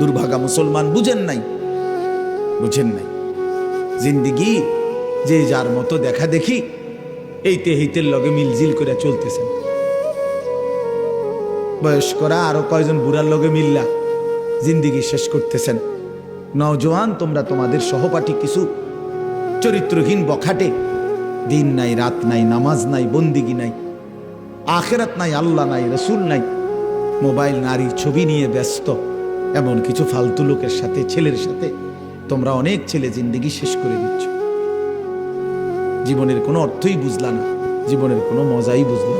দুর্ভাগা মুসলমান বুঝেন নাই। বুঝেন নাই। জিন্দিগি যে যার মতো দেখা দেখি এইতে হেইতের লগে মিলজিল করে চলতেছেন বয়স্করা আরও কয়জন বুড়ার লগে মিল্লা জিন্দিগি শেষ করতেছেন। নওজোয়ান, তোমরা তোমাদের সহপাঠী কিছু চরিত্রহীন বখাটে, দিন নাই, রাত নাই, নামাজ নাই, বন্দিগি নাই, আখেরাত নাই, আল্লাহ নাই, রসুল নাই, মোবাইল, নারী, ছবি নিয়ে ব্যস্ত। এমন কিছু ফালতু লোকের সাথে, ছেলের সাথে তোমরা অনেক ছেলে জিন্দিগি শেষ করে দিচ্ছ। জীবনের কোনো অর্থই বুঝলা না, জীবনের কোনো মজাই বুঝলা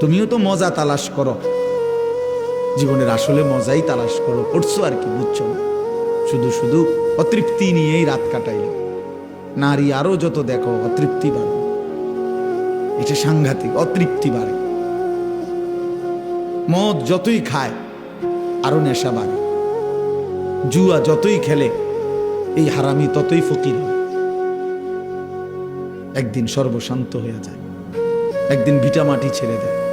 তুমিও তো মজা তালাশ করো। জীবনের আসলে মজাই তালাশ করো করছ আর কি, বুঝছ না? শুধু শুধু অতৃপ্তি নিয়েই রাত কাটাইল। নারী আরও যত দেখো, অতৃপ্তি বাড়ে। এটা সাংঘাতিক, অতৃপ্তি বাড়ে। মদ যতই খায় আরও নেশা বাড়ে। জুয়া যতই খেলে, এই হারামি ততই ফকির হয়। একদিন সর্বশান্ত হয়ে যায়। একদিন ভিটামাটি ছেড়ে দেয়।